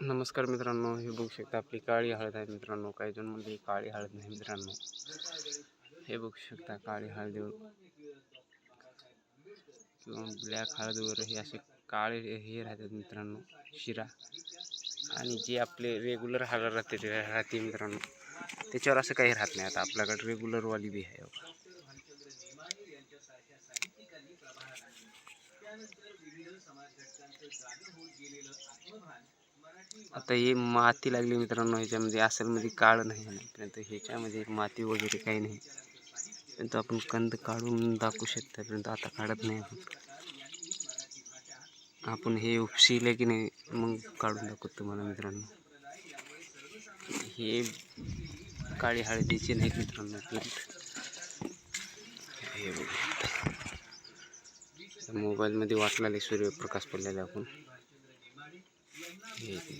नमस्कार मित्रांनो हे बघू शकता आपली काळी हळद आहे मित्रांनो. काही जण म्हणजे काळी हळद नाही मित्रांनो. हे बघू शकता काळी हळदीवर किंवा ब्लॅक हळदीवर हे असे काळे हे राहतात मित्रांनो शिरा. आणि जे आपले रेग्युलर हळद राहते ते राहते मित्रांनो त्याच्यावर असं काही राहत नाही. आता आपल्याकडे रेग्युलरवाली बी आहे बघा. आता हे माती लागली मित्रांनो ह्याच्यामध्ये असेलमध्ये म्हणजे काळ नाही पर्यंत परंतु ह्याच्यामध्ये माती वगैरे काही नाही. परंतु आपण कंद काढून दाखवू शकतो परंतु आता काढत नाही आपण. आपण हे उपशिले की नाही मग काढून दाखवतो तुम्हाला मित्रांनो. हे काळी हळदीचे नाहीत मित्रांनो प्लांट हे मोबाईलमध्ये मोबाईलमध्ये वाटलेले सूर्यप्रकाश पडलेला आपण. हे आलं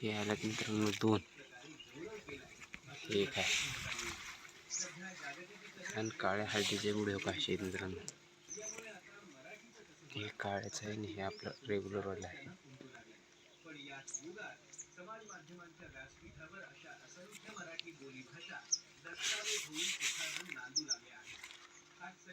तर आल्यात मित्रांनो दोन. एक आहे. आणि काळ्या हळदीचे व्हिडिओ कसे आहेत मित्रांनो. हे काळ्याचं आहे आणि हे आपलं रेग्युलरवालं आहे.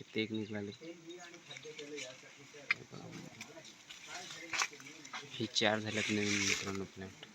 एक निघाले. हे चार झाल्यात नवीन मित्रांनो प्लॅन्ट